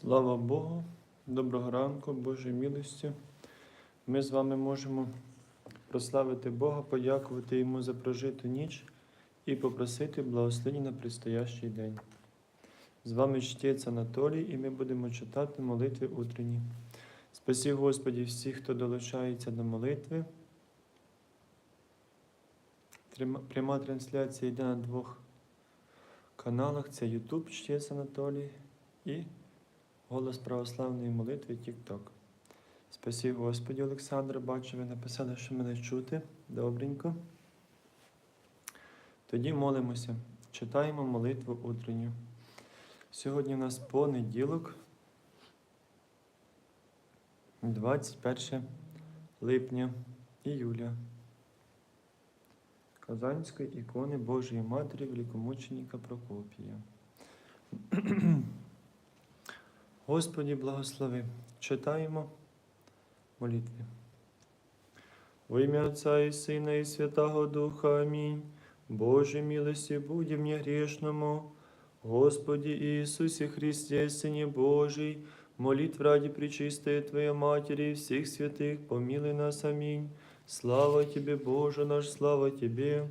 Слава Богу, доброго ранку, Божій милості. Ми з вами можемо прославити Бога, подякувати Йому за прожиту ніч і попросити благословення на предстоящий день. З вами чтець Анатолій, і ми будемо читати молитви утренні. Спасі Господі всіх, хто долучається до молитви. Пряма трансляція йде на двох каналах: це YouTube чтець Анатолій і Голос православної молитви TikTok. Спасі Господі, Олександр, бачу, ви написали, що мене чути. Добренько. Тоді молимося. Читаємо молитву утренню. Сьогодні у нас понеділок, 21 липня іюля. Казанської ікони Божої Матері Великомученика Прокопія. Господі благослови. Читаємо молитви. Во ім'я Отця і Сина, і Святого Духа. Амінь. Боже милості будь мені грешному. Господи Ісусі Христе, Сині Божий, молитв ради пречистої Твоей Матери и всех святых, помилуй нас. Аминь. Слава Тебе, Боже наш, слава Тебе.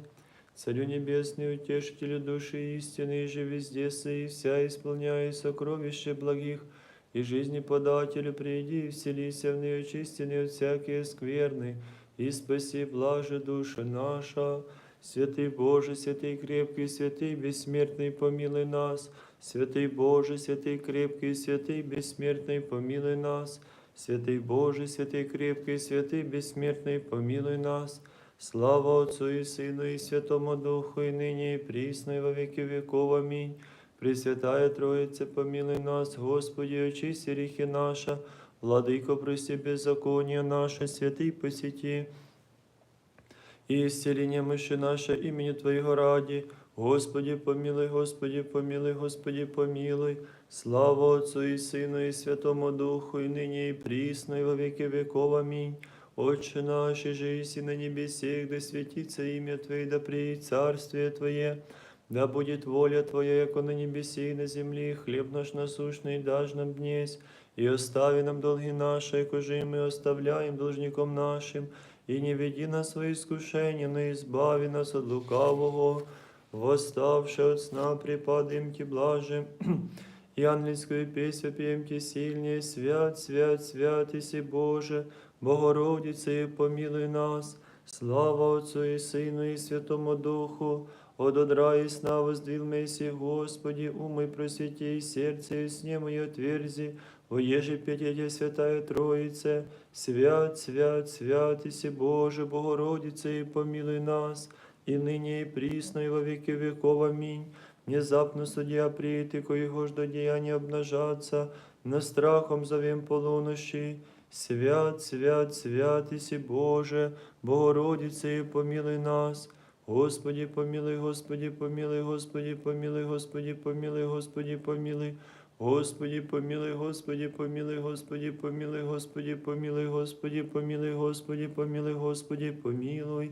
Царю Небесный, утешителю души истины, и же везде и вся исполняя сокровище благих, и жизни подателю приди, и вселися в нее очистенные от всякие скверны, и спаси блаже душа наша. Святый Боже, святый крепкий, святый бессмертный, помилуй нас. Святый Боже, святый крепкий, святый бессмертный, помилуй нас. Святый Боже, святый крепкий, святый бессмертный, помилуй нас. Слава Отцу и Сыну и Святому Духу, и ныне и присно, и во веки веков. Аминь. Пресвятая Троица, помилуй нас, Господи, очисти грехи наши, Владыко, прости беззаконие наше, святый посети, и исцеление мыши наше имени Твоего ради. Господи, помилуй, Господи, помилуй, Господи, помилуй. Слава Отцу и Сыну и Святому Духу, и ныне и присно, и во веки веков. Аминь. Отче наш, и же и на небесех, да светится имя Твое, да приедет царствие Твое, да будет воля Твоя, яко на небесе и на земле, хлеб наш насущный дашь нам днесь, и остави нам долги наши, яко же и мы оставляем должником нашим, и не веди нас во искушение, но избави нас от лукавого, восставши от сна припадаем Ти блажим, и ангельскую песню пеем Ти сильнее, свят, свят, свят, Иси Боже, Богородице, помилуй нас, слава Отцу и Сыну и Святому Духу, от одра и сна воздвил Месси, Господи, умой просвети, сердце и сне мое отверзи, Воеже пятете Святая Троице, свят, свят, свят, Иси Боже, Богородице, и помилуй нас, и ныне и присно, и во веки веков. Аминь. Внезапно судья приит, и коего ж до деяния обнажаться, на страхом зовем полунощи. Свят, свят, свят, Иси Боже, Богородице, и помилуй нас. Господи, помилуй, Господи, помилуй, Господи, помилуй, Господи, помилуй, Господи, помилуй. Господи, помилуй, Господи, помилуй, Господи, помилуй, Господи, помилуй, Господи, помилуй, Господи, помилуй, Господи, помилуй.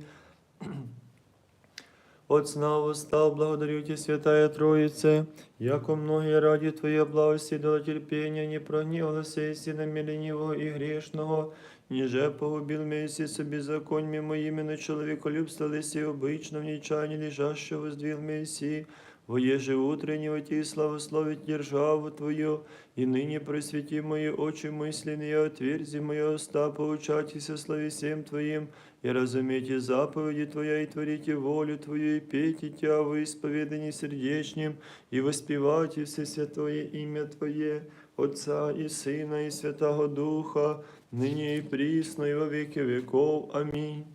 От сна восстал, благодарю Тебя, Святая Троице, яко многие ради Твоей благости дала терпения, не прогневался и на ленивого и грешного, ниже погубил месяц беззаконьми моими на человеколюбство лиси обычно в нечаянии лежащего воздвил Мессии, Воеже утреннего Ти славословить державу Твою, и ныне просвети мои очи мысленные, отверзи мои уста, поучайтесь о славе всем Твоим, и разумейте заповеди Твоя, и творите волю Твою, и пейте Тя во исповедании сердечнем, и воспевайте все святое имя Твое, Отца и Сына, и Святого Духа, ныне и присно, и во веки веков. Аминь.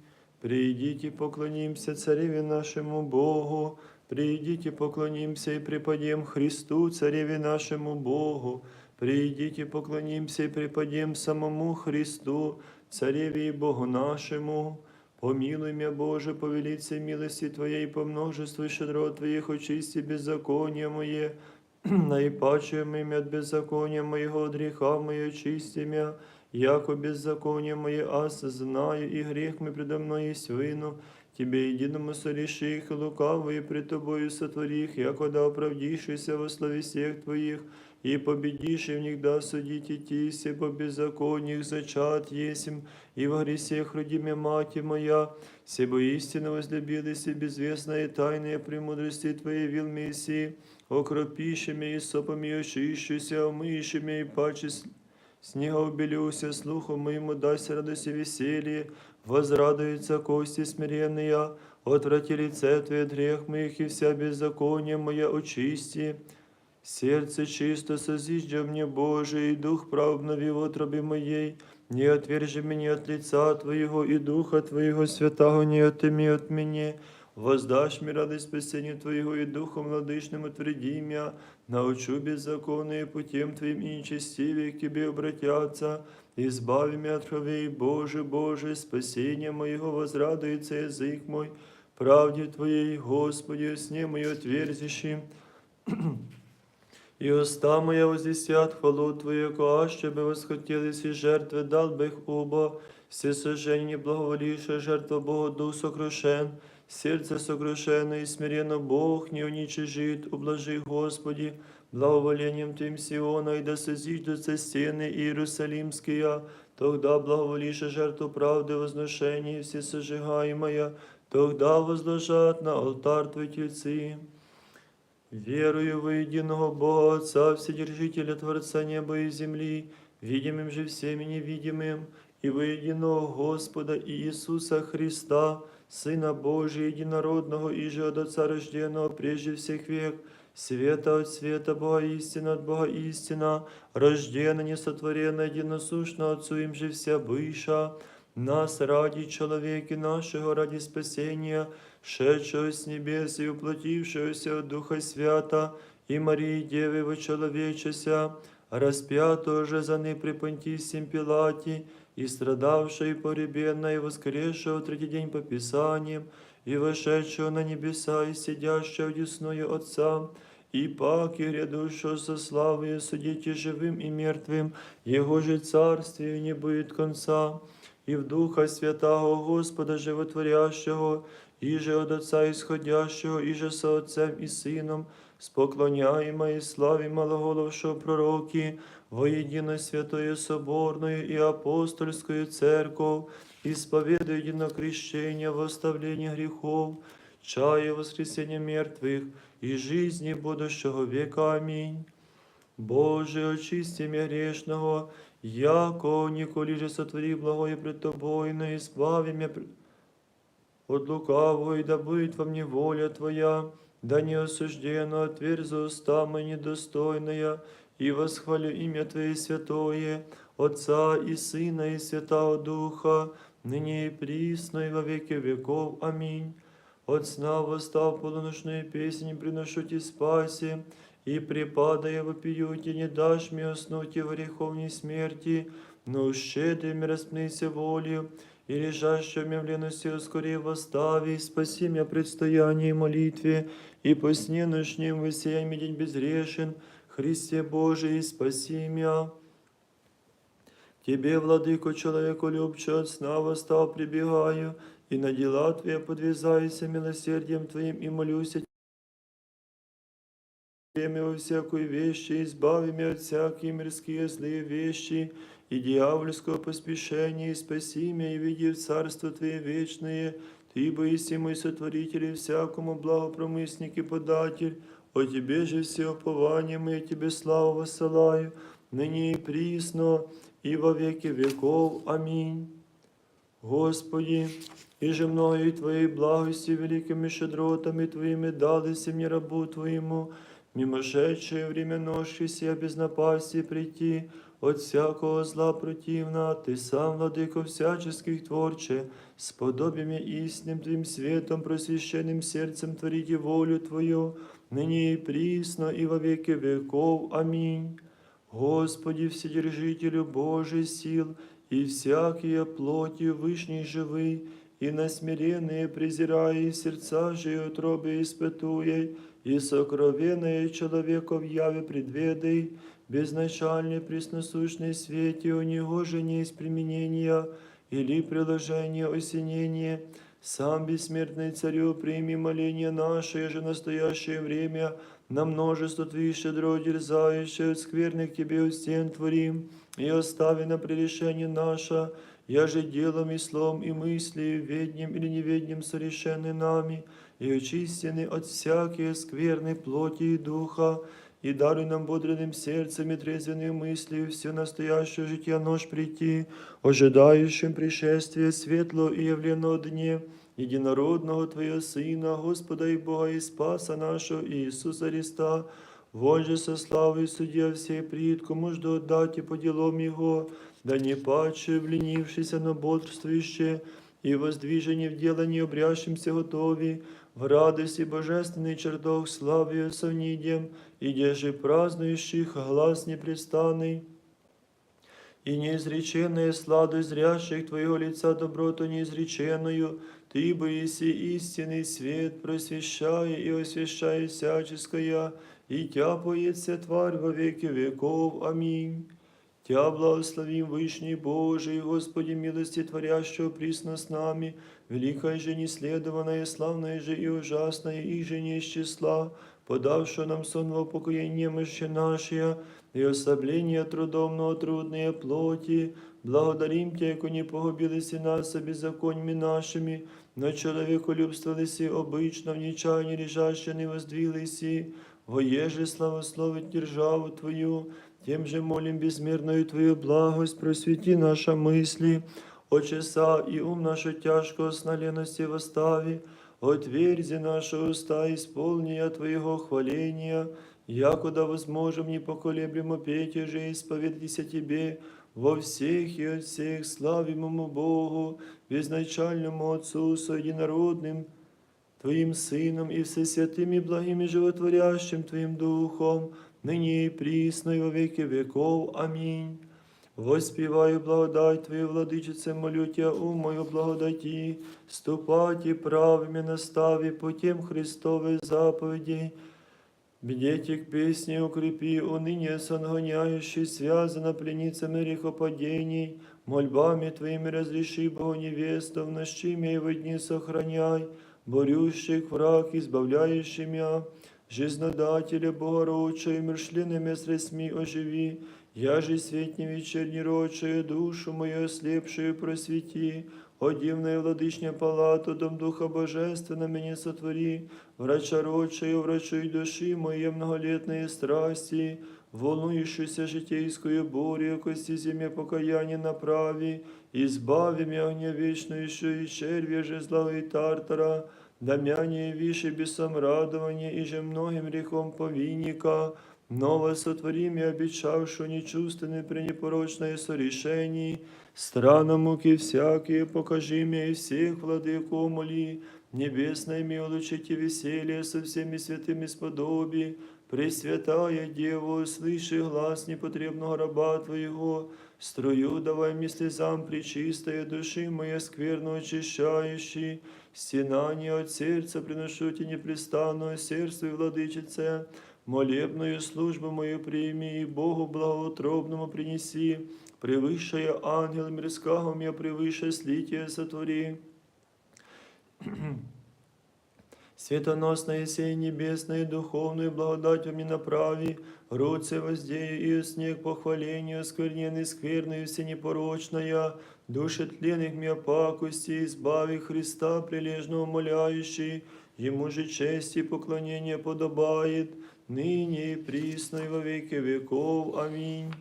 Придите, поклонимся Цареве нашему Богу, Придите, поклонимся и преподем Христу, Цареве нашему Богу. Придите, поклонимся и преподем самому Христу, Цареве и Богу нашему. Помилуй меня, Боже, по велице Твоей, по множеству щедрот Твоих, очисти беззаконие мое, наипаче имя от беззакония моего, от греха мое, очисти меня, яко беззаконие мое, аз знаю, и грех мой предо мной есть вину, Тебе единому сореши их, и лукавые пред Тобою сотвори их, якода оправдившийся во славе всех Твоих, и победивший в них да судите тисе, по беззакониях зачат есим, и во гресех родиме мати моя, себо истинно возлюбились и безвестные тайные премудрости Твоей вил Мессии, окропищами и сопами очищуся, омыщими и паче с- снега убелюся, слуху моему дасть радость и веселье, возрадуются кости смиренные, отврати лице Твое от грех моих, и вся беззаконие моя очисти. Сердце чисто созиждя мне, Боже, и дух прав обнови в утробе моей. Не отвержи меня от лица Твоего, и духа Твоего святого не отыми от меня. Воздашь мне радость спасения Твоего, и духом владычным утверди меня. Научу беззаконные путем Твоим и нечестивые к Тебе обратятся. Избави меня от кровей, Боже, Боже, спасение моего возрадуется язык мой. Правде Твоей, Господи, сне мое отверзиши. И уста моя возвестят хвалу Твою, аще бы восхотелись и жертвы, дал бы их оба, все сожжения благоволившая жертва Богу дух сокрушен, сердце сокрушено и смиренно Бог не уничижит, ублажи Господи, благоволением Твоим Сиона, и да созиждутся стены Иерусалимские, тогда благоволиша жертву правды возношения все сожигаемая, тогда возложат на алтарь Твой тельцы. Верую во единого Бога, Отца, Вседержителя, Творца неба и земли, видимым же всеми невидимым, и во единого Господа Иисуса Христа, Сына Божия, единородного, и же от Отца рожденного прежде всех век, света от света, Бога истина от Бога истина, рождена, несотворена, единосущна Отцу им же вся быша, нас ради человеки нашего, ради спасения, шедшего с небес и уплотившегося от Духа Свята, и Марии Девы вочеловечеся, распятого же за ны при Понтисим Пилате, и страдавшего и погребенного, и воскресшего в третий день по Писаниям, и вошедшего на небеса, и сидящего одесную Отца, и пак, и грядущего со славою судите живым и мертвым, Его же царствие не будет конца, и в Духа Святого Господа Животворящего, и же от Отца исходящего, и же со Отцем и Сыном, споклоняемо и славе малоголовшего пророки, воедино святою соборною и апостольскую церковь, исповедуя едино крещение в оставлении грехов, чая воскресения мертвых и жизни будущего века. Аминь. Боже, очисти меня грешного, яко николи же сотвори благое пред Тобой, но избави меня от лукавого, и да будет во мне воля Твоя, да не осужденно отверзу уста мои недостойная, и восхвалю имя Твое святое, Отца и Сына и Святого Духа, ныне и присно и во веки веков. Аминь. От сна восстав полуночную песнь, приношу Ти спаси, и припадая вопию Ти, не дашь мне уснуть и в греховней смерти, но щедрый мне распнися волю, и лежащую мне в лености ускори восстави, спаси меня предстоянии и молитве, и по сне ночнем высеяй мне день безрешен, Христе Божий, спаси меня. Тебе, владыко, человеку любче от сна восстав прибегаю, и на дела Твои подвязайся милосердием Твоим, и молюся Тебе во всякой вещи, избави меня от всякие мирские злые вещи, и дьявольского поспешения, и спаси меня, и веди в царство Твое вечное, Ты, боиси мой сотворитель, и всякому благопромысник и податель, о Тебе же все упование мое, Тебе славу воссылаю, ныне и присно, и во веки веков. Аминь. Господи, и же мною Твоей благости великими щедротами Твоими дались мне рабу Твоему, мимошедшее время ноши сия без напасти прийти, от всякого зла противна, Ты сам, владыко всяческих творче, с подобиями истинным Твоим светом, просвященным сердцем творите волю Твою, ныне и присно, и во веки веков. Аминь. Господи, Вседержителю Божий сил, и всякие плотью вышней живы, и на смиренные презирая, и сердца же и утробы испытуя, и сокровенное человеков яве предведай, безначальный пресносущный свете, у него же не есть применения, или приложение осенения, сам бессмертный царю, прими моление наше, же настоящее время, на множество Твоих щедро дерзающих, от скверных Тебе у стен творим, и остави на пререшение наше, я же делом и словом и мыслью, ведним или неведним совершенны нами, и очистены от всякие скверной плоти и духа, и даруй нам бодренным сердцем и трезвенной мыслью все настоящее житие нож прийти, ожидающим пришествия светлого и явленного дне, единородного Твоего Сына, Господа и Бога и Спаса нашего Иисуса Христа, Вон же со славой судья всей пред, кому жду отдать и по делам Его, да не паче, вленившийся, но бодрствующе, и воздвижение в дело не обрящимся готови, в радости божественный чертог славию совнидем, и деже празднующих глаз непрестанный, и неизреченная сладость зрящих Твоего лица доброту неизреченную, Ты бы еси истинный свет, просвещая и освящая всяческое, и Тя поется тварь во веки веков. Аминь. Тя благословим Вышний Божий, Господи, милости творящего присно с нами, великая же неследованная, славная же и ужасная, и же не из числа, подавшего нам сон во упокоение мощи нашей, и ослабление трудом, но трудные плоти, благодарим Тя, яко не погубилися нас беззаконьми нашими, но человеколюбствовалися обычно в нечаянии лежаще не воздвилися, воеже славословить державу Твою, тем же молим безмерную Твою благость, просвети наша мысли, очеса и ум нашу тяжкого сна лености восстави, отверзи наши уста, исполния Твоего хваления, якуда возможем непоколеблемо петь и же исповедаться Тебе, во всех и от всех славимому Богу, безначальному Отцу, соединородным, Твоим Сыном и всесвятым и благим и животворящим Твоим Духом, ныне и присно и во веки веков. Аминь. Воспеваю благодать Твою, владычице, молю Тя, ум мою благодати, ступати правыми настави путем Христовой заповедей, Бдейте к песне укрепи, уныние сангоняющий, связано пленницами грехопадений, мольбами Твоими разреши, Богу невесту, в нощи и во дни сохраняй, борющих враг, избавляющий мя, жизнодателя Богородче, и мршленными средствами оживи, я же светни вечерней рочая, душу мою ослепшую просвети, о дивная владычня палату, дом Духа Божественного меня сотвори, врача рочая, врачуй души моей многолетные страсти, волнующуюся житейскую бурю, кости земля покаяния направи, избави меня огня вечную, и червя же зла и тартара, да мяне виши бесом радования, и же многим грехом повинника, Новое сотворим и обещавшую нечувственное пренепорочное сорешений, странам муки всякие покажи мне и всех владыку моли, небесное ми улучшите веселье со всеми святыми сподоби, Пресвятая Дева, слыши глаз непотребного раба Твоего, струю давай мне слезам причистая души моя скверно очищающий, стенание от сердца приношу тебе непрестанное сердце и владычице, молебную службу мою прими и Богу благоутробному принеси, превыше ангел мирского меня превыше слития сотвори. Светоносная сей небесная духовную благодать мне направи, руце воздея и снег похвалению, скверненный скверную всенепорочная, души тленных мне пакости, избави Христа прилежно умоляющий, Ему же честь и поклонение подобает, ныне и присно и во веки веков. Аминь.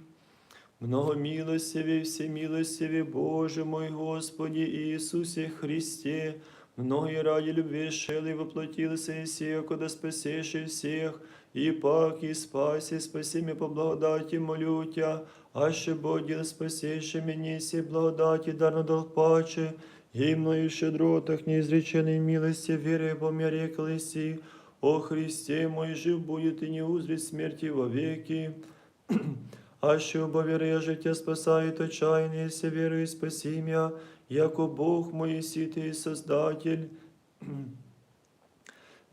Много милостивый, всемилостивый Боже мой Господи Иисусе Христе, многие ради любви шел и воплотился и сех, куда спасешь и всех, и пак и спаси, спаси меня по благодати, молю Тя, аще Боги спасеши меня, сей благодати, дарно долг паче, и щедротах неизреченной милости, верой бо мне реклиси, о Христе мой жив будет и не узрит смерти вовеки. Аще оба веры я життя спасает отчаяние, все веру и спаси меня, яко Бог мой ситый Создатель.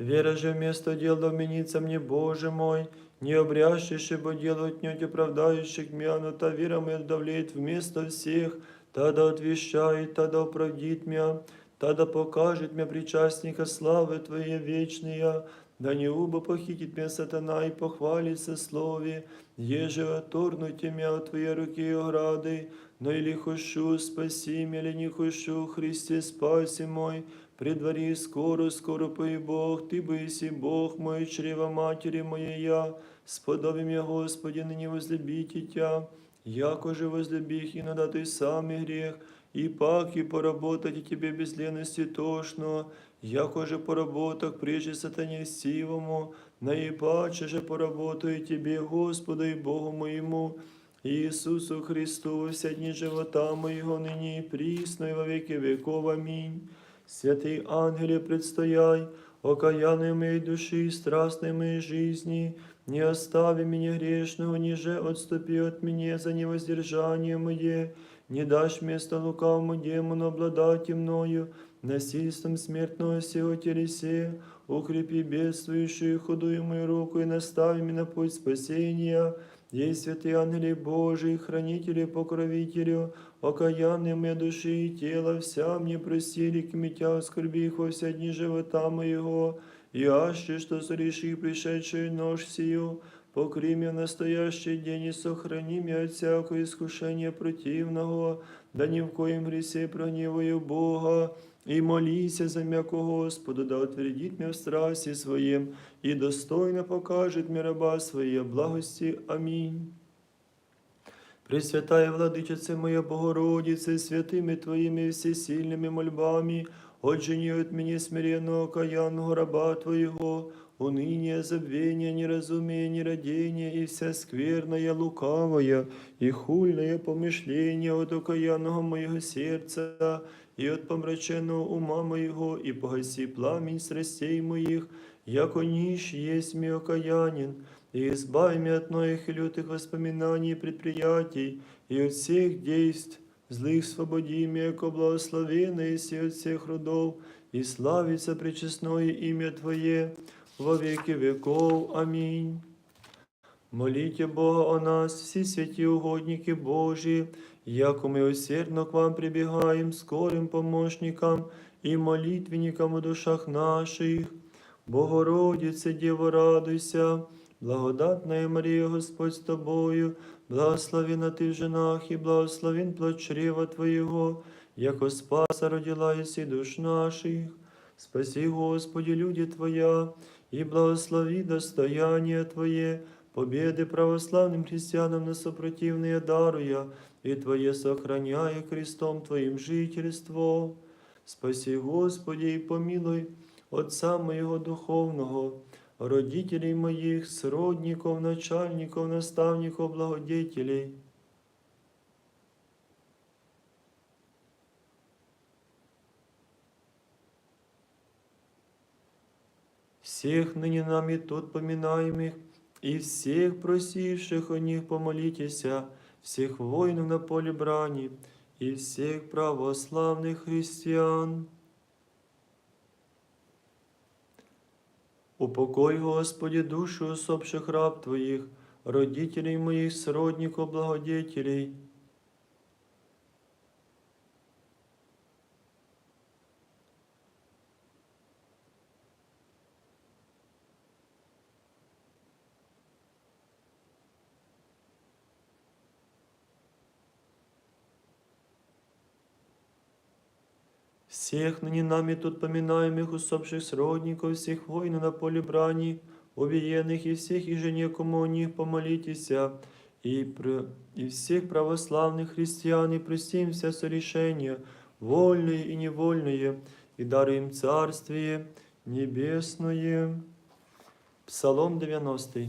Вера же вместо дел доменится мне, Боже мой, не обрящешь, бо дело отнять оправдающих меня, но та вера моя давлеет вместо всех, та да отвещает, та да оправдит меня, та да покажет мне причастника славы Твоей вечная, да не убо похитит меня сатана и похвалится слове, еже оторнуть меня от Твоей руки и ограды, но или хочу, спаси меня, или не хочу, Христе, спаси мой, при дворе скоро, скоро пой Бог, Ты боиси Бог мой, чрева матери моей я, сподоби меня, Господи, ныне возлюбите Тя, яко же возлюбих и надо Ты самый грех, и пак и поработать и Тебе без лености тошно, яко же поработах прежде сатане сивому, наипаче же поработаю Тебе, Господу и Богу моему, Иисусу Христу, во все дни живота моего ныне и присно и во веки веков. Аминь. Святый ангеле предстояй, окаянной моей души и страстной моей жизни, не остави меня грешного, ниже отступи от меня за невоздержание мое, не дашь место лукавому демону обладать мною, насильством смертного сего телесе, укрепи бедствующую худую мою руку и настави меня на путь спасения, Ей святые ангели Божии, хранители, покровителю, окаянные моей души и тела, вся мне просили к митя скорби их во все дни живота моего, и аще, что сореши пришедшую нож сию, покри меня в настоящий день и сохрани меня от всякого искушения противного, да ни в коем гресе прогневаю Бога, и молися за м'яко Господу, да утвердит меня в страсти своем, и достойно покажет мне раба своей благости. Аминь. Пресвятая Владычице моя Богородице, святыми Твоими всесильными мольбами, отжени от меня смиренного окаянного раба Твоего, уныние, забвение, неразумие, нерадение и вся скверная, лукавая и хульное помышление от окаянного моего сердца и от помраченного ума моего, и погаси пламень страстей моих, яко нищ есть ми окаянин, и избави меня от многих и лютых воспоминаний и предприятий, и от всех действий, злых свободи меня, яко благословенное и от всех родов, и славится пречестное имя Твое во веки веков. Аминь. Молите Бога о нас, всі святі угодники Божі, яко ми усердно к вам прибегаем скорым помощникам и молитвенникам у душах наших. Богородице, Дева, радуйся, благодатная Мария, Господь с тобою, благословена ты в женах и благословен плод чрева Твоего, яко спаса родила еси душ наших. Спаси, Господи, люди Твоя, и благослови достояние Твое, победы православным христианам на сопротивные даруя, и Твое сохраняя крестом Твоим жительство. Спаси, Господи, и помилуй Отца моего духовного, родителей моих, сродников, начальников, наставников, благодетелей, всех ныне нами тут поминаемых, и всех просивших о них помолитеся, всех воїнів на полі брани, и всех православных християн. Упокой, Господи, душу усопших раб Твоих, родителей моих, сродников, благодетелей, всех ныне нами тут поминаемых усопших сродников, всех воинов на поле брани, убиенных и всех, и же некому о них помолитеся, и, про... и всех православных христиан, и простим все сорешения, вольные и невольные, и даруем Царствие Небесное. Псалом 90.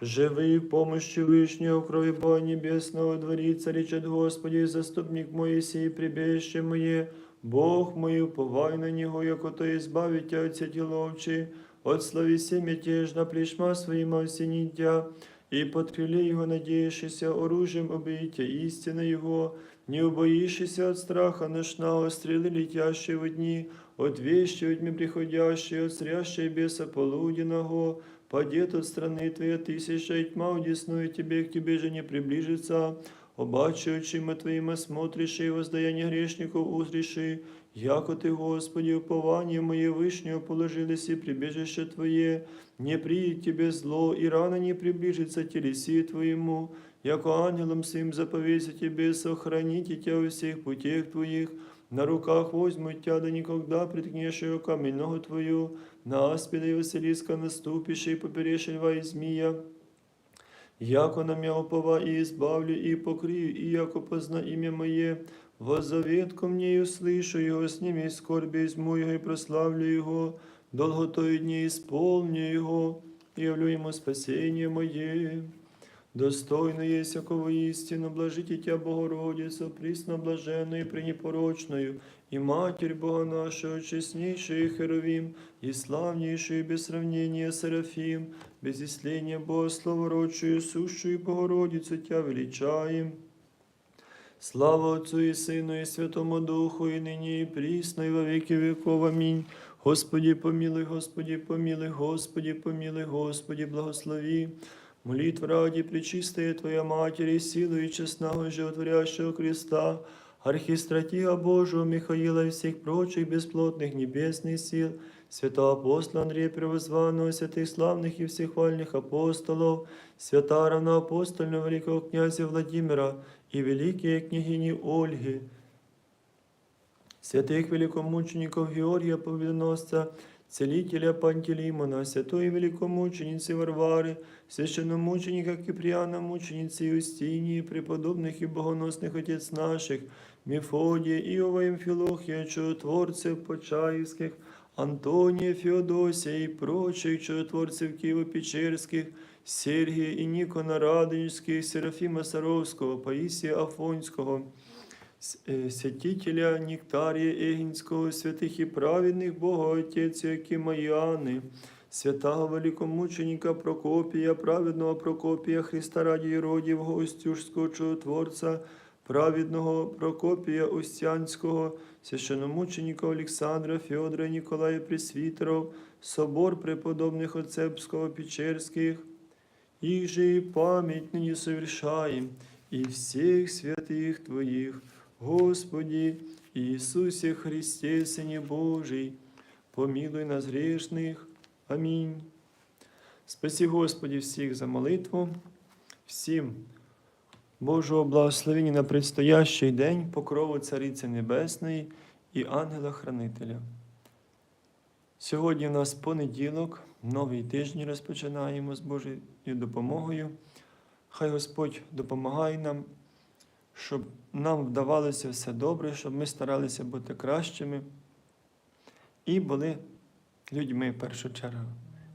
Живи в помощи Вышнего, крови Бога Небесного, дворица, речет Господи, заступник мой, сей прибежище мое, Бог мой, уповай на Него, яко то избавить тебя от сети ловчи, от словеси мятежна плешма своим осенитя, и подкрыли Его, надеявшийся оружием убийте истины Его, не убоишься от страха ношного, стрелы летящие в дни, от вещи людьми приходящие, от срящей беса полуденного, падет от страны Твоя тысяча, и тьма удесную Тебе, к Тебе же не приближится, Обаче очима Твоїми смотриши, і воздаяння грішників узріши, яко Ти, Господи, упование моє вишнього положились и прибежище Твое, не приедет Тебе зло, и рано не приближится телеси Твоему, яко ангелом своим заповеся Тебе, сохраните Тебя во всех путях Твоих, на руках возьмут Тебя, да никогда приткнешь ее камень ногу Твою, на аспида и Василиска наступишь, и поперешь льва и змея, Яко на мя упова и избавлю, и покрию, и яко позна имя Мое, воззовет ко мне и услышу его, с ними скорби изму его, и прославлю его, долготою дни исполню его, и явлю ему спасение Мое. Достойно есть якого истину, блажите Тя, Богородица, присно блаженную и и Матерь Бога нашего, честнейшая Херовим, и славнейшую без сравнения Серафим, без исления Бога славородшую, сущую Богородицу Тя величаем. Слава Отцу и Сыну и Святому Духу, и ныне и присно, и во веки веков. Аминь. Господи, помилуй, Господи, помилуй, Господи, помилуй, Господи, благослови. Молитва ради Пречистая Твоя Матери, силу и честного животворящего креста, архистратига Божьего Михаила и всех прочих бесплотных небесных сил, святого апостола Андрея Первозванного, святых славных и всехвальных апостолов, свята равноапостольного великого князя Владимира и великие княгини Ольги, святых великомучеников Георгия Победоносца, целителя Пантелеймона, святой великомученицы Варвары, священномученика Киприана, мученицы Юстинии, преподобных и богоносных отец наших, Мефодия, Иова и Амфилохия, чудотворцев Почаевских, Антония, Феодосия и прочих чудотворцев Киево-Печерских, Сергия и Никона Радонежских, Серафима Саровского, Паисия Афонского, с- е, святителя Нектарія Егінського, святих і праведних Бога Отець Якимаяни, святого великомученика Прокопія, праведного Прокопія, Христа раді Іродів, Гостюжського чудотворця, праведного Прокопія Устянського, священномученика Олександра, Федора, Ніколая Пресвітеров, собор преподобних Отцепського Печерських, их же и память ныне совершаем, и всех святых Твоих, Господи Иисусе Христе, Сыне Божий, помилуй нас грешных. Аминь. Спаси, Господи, всіх за молитву, всім Божого благословення на предстоящий день, покрову Цариці Небесної і ангела-хранителя. Сьогодні у нас понеділок, новий тиждень розпочинаємо з Божою допомогою. Хай Господь допомагає нам, щоб нам вдавалося все добре, щоб ми старалися бути кращими і були людьми в першу чергу.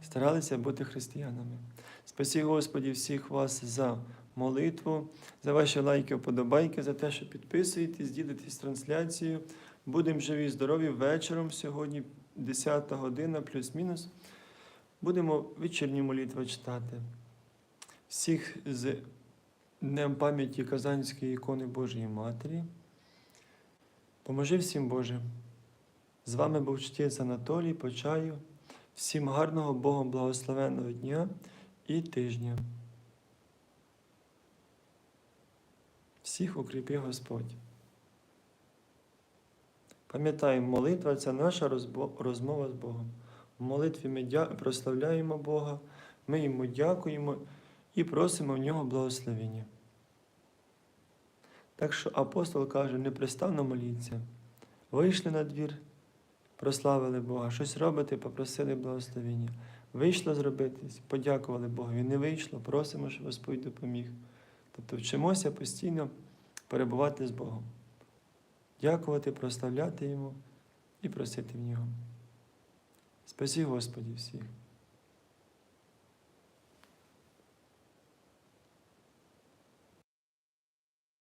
Старалися бути християнами. Спасі Господі всіх вас за молитву, за ваші лайки, вподобайки, за те, що підписуєтесь, ділитесь трансляцією. Будемо живі, здорові вечором сьогодні, 10 година, плюс-мінус. Будемо вечірню молитву читати. Всіх з Днем пам'яті Казанської ікони Божої Матері. Поможи всім Боже. З вами був чтець Анатолій Почаю. Всім гарного Богом благословенного дня і тижня. Всіх укріпи Господь. Пам'ятаємо, молитва це наша розмова з Богом. В молитві ми прославляємо Бога, ми йому дякуємо і просимо в нього благословення. Так що апостол каже, непрестанно моліться. Вийшли на двір, прославили Бога, щось робите, попросили благословення. Вийшло зробити, подякували Богові. Не вийшло, просимо, щоб Господь допоміг. Тобто вчимося постійно перебувати з Богом, дякувати, прославляти Йому і просити в нього. Спасі Господі всіх.